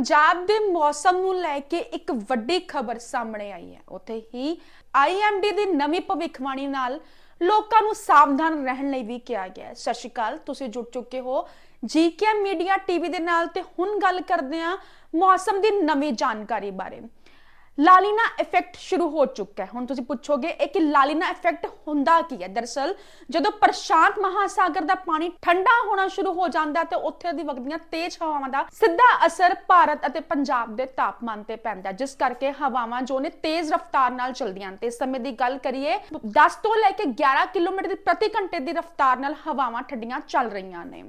ਪੰਜਾਬ ਦੇ ਮੌਸਮ ਨੂੰ ਲੈ ਕੇ ਇੱਕ ਵੱਡੀ ਖਬਰ ਸਾਹਮਣੇ ਆਈ ਹੈ। ਉੱਥੇ ਹੀ ਆਈਐਮਡੀ ਦੀ ਨਵੀਂ ਭਵਿੱਖਬਾਣੀ ਨਾਲ ਲੋਕਾਂ ਨੂੰ ਸਾਵਧਾਨ ਰਹਿਣ ਲਈ ਵੀ ਕਿਹਾ ਗਿਆ ਹੈ। ਸਤਿ ਸ਼੍ਰੀ ਅਕਾਲ, ਤੁਸੀਂ ਜੁੜ ਚੁੱਕੇ ਹੋ ਜੀਕੇ ਮੀਡੀਆ ਟੀਵੀ ਦੇ ਨਾਲ ਤੇ ਹੁਣ ਗੱਲ ਕਰਦੇ ਹਾਂ ਮੌਸਮ ਦੀ ਨਵੀਂ ਜਾਣਕਾਰੀ ਬਾਰੇ। ਲਾਲੀਨਾ ਇਫੈਕਟ ਸ਼ੁਰੂ ਹੋ ਚੁੱਕਾ ਹੈ। ਹੁਣ ਤੁਸੀਂ ਪੁੱਛੋਗੇ, ਇਹ ਕਿ ਲਾਲੀਨਾ ਇਫੈਕਟ ਹੁੰਦਾ ਕੀ ਹੈ? ਦਰਅਸਲ ਜਦੋਂ ਪ੍ਰਸ਼ਾਂਤ ਮਹਾਸਾਗਰ ਦਾ ਪਾਣੀ ਠੰਡਾ ਹੋਣਾ ਸ਼ੁਰੂ ਹੋ ਜਾਂਦਾ ਤੇ ਉੱਥੇ ਦੀ ਵਗਦੀਆਂ ਤੇਜ਼ ਹਵਾਵਾਂ ਦਾ ਸਿੱਧਾ ਅਸਰ ਭਾਰਤ ਅਤੇ ਪੰਜਾਬ ਦੇ ਤਾਪਮਾਨ ਤੇ ਪੈਂਦਾ ਜਿਸ ਕਰਕੇ ਹਵਾਵਾਂ ਜੋ ਨੇ ਤੇਜ਼ ਰਫ਼ਤਾਰ ਨਾਲ ਚਲਦੀਆਂ ਹਨ। ਤੇ ਇਸ ਸਮੇਂ ਦੀ ਗੱਲ ਕਰੀਏ 10 ਤੋਂ ਲੈ ਕੇ 11 ਕਿਲੋਮੀਟਰ ਦੀ ਪ੍ਰਤੀ ਘੰਟੇ ਦੀ ਰਫ਼ਤਾਰ ਨਾਲ ਹਵਾਵਾਂ ਠੰਡੀਆਂ ਚੱਲ ਰਹੀਆਂ ਨੇ।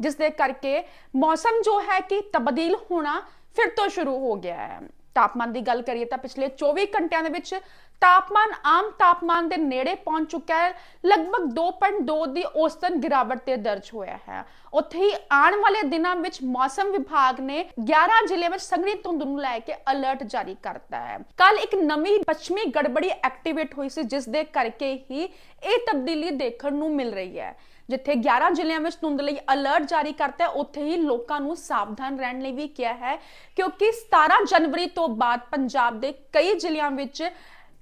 ਜਿਸ ਦੇ ਕਰਕੇ ਮੌਸਮ ਜੋ ਹੈ ਕਿ ਤਬਦੀਲ ਹੋਣਾ ਫਿਰ ਤੋਂ ਸ਼ੁਰੂ ਹੋ ਗਿਆ ਹੈ। ਤਾਪਮਾਨ ਦੀ ਗੱਲ ਕਰੀਏ ਤਾਂ ਪਿਛਲੇ 24 ਘੰਟਿਆਂ ਦੇ ਵਿੱਚ ਤਾਪਮਾਨ, ਆਮ ਤਾਪਮਾਨ ਦੇ ਨੇੜੇ ਪਹੁੰਚ ਚੁੱਕਾ ਹੈ। ਲਗਭਗ 2.2 ਦੀ ਔਸਤਨ ਗਿਰਾਵਟ ਤੇ ਦਰਜ ਹੋਇਆ ਹੈ। ਉੱਥੇ ਹੀ ਆਉਣ ਵਾਲੇ ਦਿਨਾਂ ਵਿੱਚ ਮੌਸਮ ਵਿਭਾਗ ਨੇ 11 ਜ਼ਿਲ੍ਹੇ ਵਿੱਚ ਸੰਘਣੀ ਧੁੰਦ ਨੂੰ ਲੈ ਕੇ ਅਲਰਟ ਜਾਰੀ ਕਰਤਾ ਹੈ। ਕੱਲ ਇੱਕ ਨਵੀਂ ਪੱਛਮੀ ਗੜਬੜੀ ਐਕਟੀਵੇਟ ਹੋਈ ਸੀ, ਜਿਸ ਦੇ ਕਰਕੇ ਹੀ ਇਹ ਤਬਦੀਲੀ ਦੇਖਣ ਨੂੰ ਮਿਲ ਰਹੀ ਹੈ। ਜਿੱਥੇ 11 ਜ਼ਿਲ੍ਹਿਆਂ ਵਿੱਚ ਧੁੰਦ ਲਈ ਅਲਰਟ ਜਾਰੀ ਕਰਤਾ ਹੈ, ਉੱਥੇ ਹੀ ਲੋਕਾਂ ਨੂੰ ਸਾਵਧਾਨ ਰਹਿਣ ਲਈ ਵੀ ਕਿਹਾ ਹੈ, ਕਿਉਂਕਿ 17 ਜਨਵਰੀ ਤੋਂ ਬਾਅਦ ਪੰਜਾਬ ਦੇ ਕਈ ਜ਼ਿਲ੍ਹਿਆਂ ਵਿੱਚ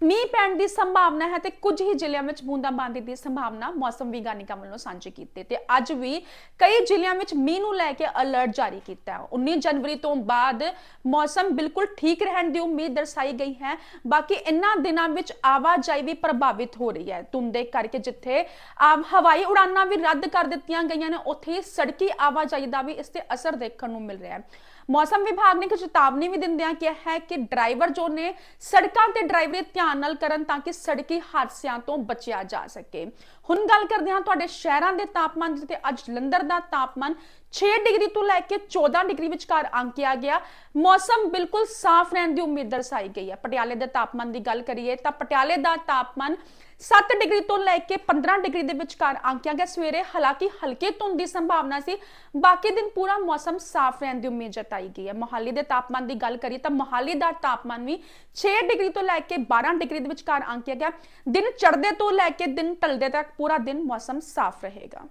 ਮੀਂਹ ਪੈਣ ਦੀ ਸੰਭਾਵਨਾ ਹੈ ਤੇ ਕੁਝ ਹੀ ਜ਼ਿਲ੍ਹਿਆਂ ਵਿੱਚ ਬੂੰਦਾਬਾਂਦੀ ਦੀ ਸੰਭਾਵਨਾ ਮੌਸਮ ਵਿਗਿਆਨੀਆਂ ਵੱਲੋਂ ਸਾਂਝੀ ਕੀਤੀ ਤੇ ਅੱਜ ਵੀ ਕਈ ਜ਼ਿਲ੍ਹਿਆਂ ਵਿੱਚ ਮੀਂਹ ਨੂੰ ਲੈ ਕੇ ਅਲਰਟ ਜਾਰੀ ਕੀਤਾ ਹੈ। 19 ਜਨਵਰੀ ਤੋਂ ਬਾਅਦ ਮੌਸਮ ਬਿਲਕੁਲ ਠੀਕ ਰਹਿਣ ਦੀ ਉਮੀਦ ਦਰਸਾਈ ਗਈ ਹੈ। ਬਾਕੀ ਇਨ੍ਹਾਂ ਦਿਨਾਂ ਵਿੱਚ ਆਵਾਜਾਈ ਵੀ ਪ੍ਰਭਾਵਿਤ ਹੋ ਰਹੀ ਹੈ। ਧੁੰਦ ਕਰਕੇ ਜਿੱਥੇ ਆਮ ਹਵਾਈ ਉਡਾਨਾਂ ਵੀ ਰੱਦ ਕਰ ਦਿੱਤੀਆਂ ਗਈਆਂ ਨੇ, ਉੱਥੇ ਹੀ ਸੜਕੀ ਆਵਾਜਾਈ ਦਾ ਵੀ ਇਸ ਤੇ ਅਸਰ ਦੇਖਣ ਨੂੰ ਮਿਲ ਰਿਹਾ ਹੈ। ਮੌਸਮ ਵਿਭਾਗ ਨੇ ਇੱਕ ਚੇਤਾਵਨੀ ਵੀ ਦਿੰਦਿਆਂ ਕਿਹਾ ਹੈ ਕਿ ਡਰਾਈਵਰ ਜੋ ਨੇ, ਸੜਕਾਂ ਤੇ ਡਰਾਈਵਰੀ ਧਿਆਨ ਨਾਲ ਕਰਨ ਤਾਂ ਕਿ ਸੜਕੀ ਹਾਦਸਿਆਂ ਤੋਂ ਬਚਿਆ ਜਾ ਸਕੇ। ਹੁਣ ਗੱਲ ਕਰਦੇ ਹਾਂ ਤੁਹਾਡੇ ਸ਼ਹਿਰਾਂ ਦੇ ਤਾਪਮਾਨ ਦੀ ਅੱਜ ਜਲੰਧਰ ਦਾ ਤਾਪਮਾਨ 6 ਡਿਗਰੀ ਤੋਂ ਲੈ ਕੇ 14 ਡਿਗਰੀ ਵਿਚਕਾਰ ਅੰਕਿਆ ਗਿਆ। ਮੌਸਮ ਬਿਲਕੁਲ ਸਾਫ਼ ਰਹਿਣ ਦੀ ਉਮੀਦ ਦਰਸਾਈ ਗਈ ਹੈ। ਪਟਿਆਲੇ ਦੇ ਤਾਪਮਾਨ ਦੀ ਗੱਲ ਕਰੀਏ ਤਾਂ ਪਟਿਆਲੇ ਦਾ ਤਾਪਮਾਨ 7 ਡਿਗਰੀ ਤੋਂ ਲੈ ਕੇ 15 ਡਿਗਰੀ ਦੇ ਵਿਚਕਾਰ ਆਂਕਿਆ ਗਿਆ। ਸਵੇਰੇ ਹਾਲਾਂਕਿ ਹਲਕੇ ਧੁੰਦ ਦੀ ਸੰਭਾਵਨਾ ਸੀ, ਬਾਕੀ ਦਿਨ ਪੂਰਾ ਮੌਸਮ ਸਾਫ਼ ਰਹਿਣ ਦੀ ਉਮੀਦ ਜਤਾਈ ਗਈ ਹੈ। ਮੋਹਾਲੀ ਦੇ ਤਾਪਮਾਨ ਦੀ ਗੱਲ ਕਰੀਏ ਤਾਂ ਮੋਹਾਲੀ ਦਾ ਤਾਪਮਾਨ ਵੀ 6 ਡਿਗਰੀ ਤੋਂ ਲੈ ਕੇ 12 ਡਿਗਰੀ ਦੇ ਵਿਚਕਾਰ ਆਂਕਿਆ ਗਿਆ। ਦਿਨ ਚੜ੍ਹਦੇ ਤੋਂ ਲੈ ਕੇ ਦਿਨ ਢਲਦੇ ਤੱਕ ਪੂਰਾ ਦਿਨ ਮੌਸਮ ਸਾਫ਼ ਰਹੇਗਾ।